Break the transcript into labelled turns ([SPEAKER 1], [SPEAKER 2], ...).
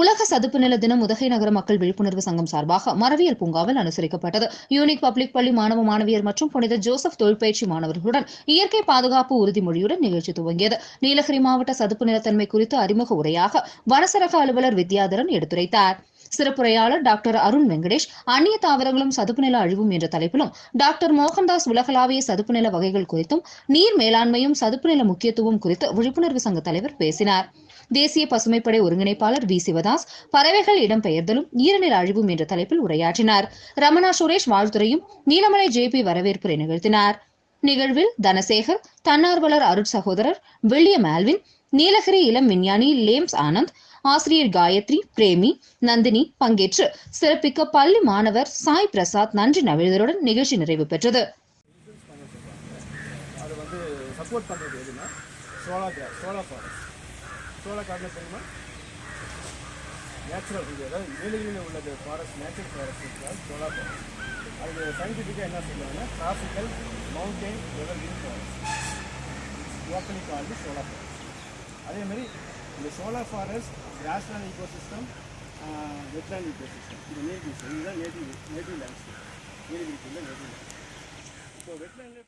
[SPEAKER 1] உலக சதுப்பு நில தினம் உதகை நகர மக்கள் விழிப்புணர்வு சங்கம் சார்பாக மரவியல் பூங்காவில் அனுசரிக்கப்பட்டது. யூனிக் பப்ளிக் பள்ளி மாணவ மாணவியர் மற்றும் புனித ஜோசப் தொழிற்பயிற்சி மாணவர்களுடன் இயற்கை பாதுகாப்பு உறுதிமொழியுடன் நிகழ்ச்சி துவங்கியது. நீலகிரி மாவட்ட சதுப்பு நிலத்தன்மை குறித்து அறிமுக உரையாக வனசரக அலுவலர் வித்யாதரன் எடுத்துரைத்தார். சிறப்புரையாளர் டாக்டர் அருண் வெங்கடேஷ் அந்நிய தாவரங்களும் சதுப்பு நில அழிவும் என்ற தலைப்பிலும் டாக்டர் மோகன்தாஸ் உலகளாவிய சதுப்பு நில வகைகள் குறித்தும் நீர் மேலாண்மையும் சதுப்பு நில முக்கியத்துவம் குறித்து விழிப்புணர்வு சங்க தலைவர் பேசினார். தேசிய பசுமைப்படை ஒருங்கிணைப்பாளர் வி. சிவதாஸ் பறவைகள் இடம்பெயர்தலும் ஈரநில அழிவும் என்ற தலைப்பில் உரையாற்றினார். ரமணா சுரேஷ் வாழ்த்துறையும் நீலமலை ஜேபி வரவேற்புரை நிகழ்த்தினார். நிகழ்வில் தனசேகர் தன்னார்வலர் அருட் சகோதரர் வில்லியம் ஆல்வின் நீலகிரி இளம் விஞ்ஞானி லேம்ஸ் ஆனந்த் ஆசிரியர் காயத்ரி பிரேமி நந்தினி பங்கேற்று சிறப்பிக்க பள்ளி மாணவர் சாய் பிரசாத் நன்றி நவிழ்தலுடன் நிகழ்ச்சி நிறைவு பெற்றது.
[SPEAKER 2] சப்போர்ட் பண்ணுறது எதுனா சோலா சோலா ஃபாரஸ்ட் சோலா காட்டில் தெரியுமா? நேச்சுரல் இது அதாவது நீலகிரியில் உள்ளது forest natural forest shola forest அது சயின்டிஃபிக்காக என்ன சொல்லுவாங்கன்னா tropical mountain evergreen forest locally called shola forest அதேமாதிரி இந்த shola forest grassland ecosystem wetland ecosystem இது நேட்டிவ்ஸ் இதுதான் நேட்டிவ் நேட்டிவ் லேண்ட்ஸ்கேப் நீலகிரிக்குள்ள நேட்டிவ் லேண்ட் ஸோ வெட்லேண்ட்